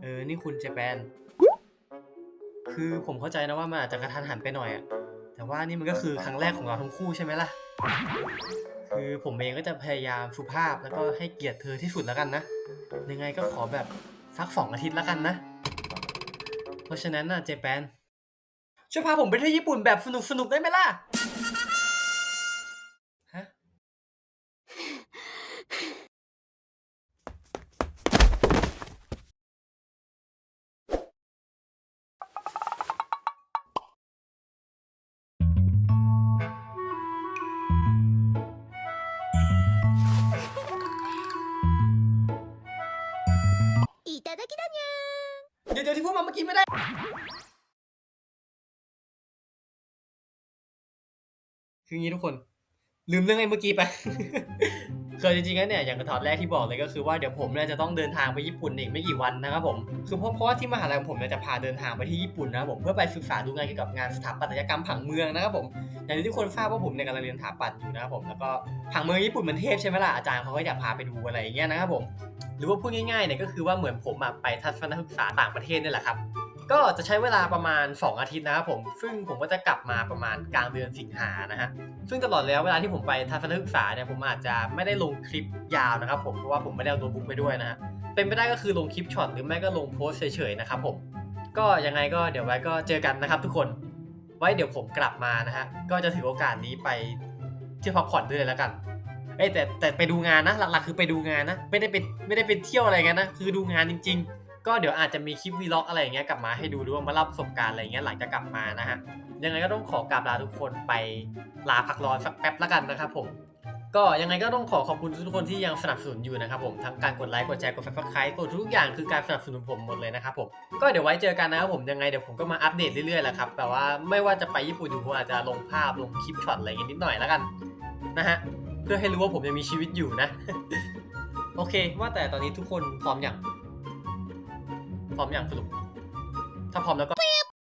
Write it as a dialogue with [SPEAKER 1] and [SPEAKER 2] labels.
[SPEAKER 1] เออ นี่คุณเจแปน คือผมเข้าใจนะว่ามันอาจจะกระทันหันไปหน่อยอะแต่ว่านี่มันก็คือครั้งแรกของเราทั้งคู่ใช่ไหมล่ะ คือผมเองก็จะพยายามสุภาพแล้วก็ให้เกียรติเธอที่สุดแล้วกันนะ ยังไงก็ขอแบบสักสองอาทิตย์แล้วกันนะ เพราะฉะนั้นน่ะเจแปนช่วยพาผมไปเที่ยวญี่ปุ่นแบบสนุกสนุกๆได้ไหมล่ะ อีตา
[SPEAKER 2] ดากิดา
[SPEAKER 1] เดี๋ยวเดี๋ยวที่พูดมาเมื่อกี้ไม่ได้ คืออย่างนี้ทุกคน ลืมเรื่องไอ้เมื่อกี้ไปคือจริงๆแล้วเนี่ยอย่างกระถอดแรกที่บอกเลยก็คือว่าเดี๋ยวผมเนี่ยจะต้องเดินทางไปญี่ปุ่นอีกไม่กี่วันนะครับผมคือเพราะเพราะว่าที่มหาลัยของผมเนี่ยจะพาเดินทางไปที่ญี่ปุ่นนะครับผมเพื่อไปศึกษาดูงานเกี่ยวกับงานสถาปัตยกรรมผังเมืองนะครับผมอย่างที่ทุกคนทราบว่าผมเนี่ยกำลังเรียนสถาปัตย์อยู่นะครับผมแล้วก็ผังเมืองญี่ปุ่นมันเทพใช่ไหมล่ะอาจารย์เขาก็อยากพาไปดูอะไรอย่างเงี้ยนะครับผมหรือว่าพูดง่ายๆเนี่ยก็คือว่าเหมือนผมไปทัศนศึกษาต่างประเทศนี่แหละครับ ก็จะใช้เวลาประมาณ 2 อาทิตย์นะครับผม ซึ่งผมก็จะกลับมาประมาณกลางเดือนสิงหานะฮะ ซึ่งตลอดระยะเวลาที่ผมไปทัศนศึกษาเนี่ยผมอาจจะไม่ได้ลงคลิปยาวนะครับผม เพราะว่าผมไม่ได้เอาโน้ตบุ๊กไปด้วยนะฮะ เป็นไปได้ก็คือลงคลิปช็อตหรือไม่ก็ลงโพสเฉยๆนะครับผม ก็ยังไงก็เดี๋ยวไว้ก็เจอกันนะครับทุกคน ไว้เดี๋ยวผมกลับมานะฮะ ก็จะถือโอกาสนี้ไปเที่ยวพักผ่อนด้วยแล้วกันเอ้แต่แต่ไปดูงานนะ หลักๆคือไปดูงานนะ ไม่ได้ไปไม่ได้ไปเที่ยวอะไรกันนะ คือดูงานจริง ๆ ก็เดี๋ยวอาจจะมีคลิปวีล็อกอะไรอย่างเงี้ยกลับมาให้ดูด้วยมาเล่าประสบการณ์อะไรเงี้ยหลังจากกลับมานะฮะยังไงก็ต้องขอกราบลาทุกคนไปลาพักร้อนสักแป๊บแล้วกันนะครับผมก็ยังไงก็ต้องขอขอบคุณทุกคนที่ยังสนับสนุนอยู่นะครับผมทั้งการกดไลค์กดแชร์กด subscribe กดทุกอย่างคือการสนับสนุนผมหมดเลยนะครับผมก็เดี๋ยวไว้เจอกันนะครับผมยังไงเดี๋ยวผมก็มาอัปเดตเรื่อยๆแหละครับแต่ว่าไม่ว่าจะไปญี่ปุ่นอยู่ผมอาจจะลงภาพลงคลิปช็อตอะไรอย่างงี้นิดหน่อยแล้วกันนะฮะเพื่อให้รู้ว่าผมยังมีชีวิตอยู่นะ โอเค ว่าแต่ตอนนี้ทุกคนพร้อมอย่าง พร้อมอย่างสรุป ถ้าพร้อมแล้วก็